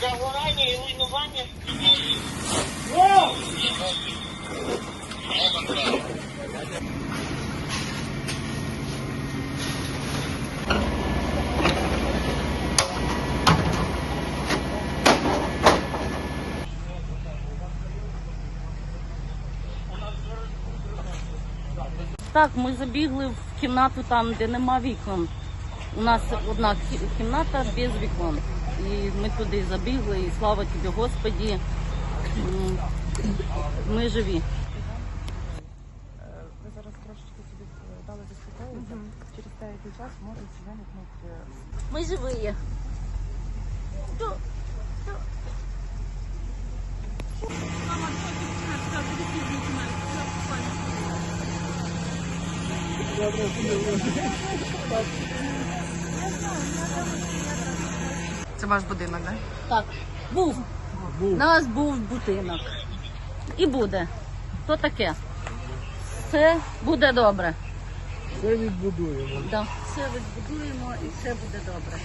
Загорання і Так, ми забігли в кімнату там, де нема вікон. У нас одна кімната без вікон. І ми туди забігли, і слава тобі, Господі. Ми живі. Ви зараз трошечки собі е, дали заспокоїтися. Через деякий час можуть виникнути Ми живі. Це ваш будинок, так? Так, був. У нас був будинок. І буде. То таке. Все буде добре. Все відбудуємо. Да. Все відбудуємо і все буде добре.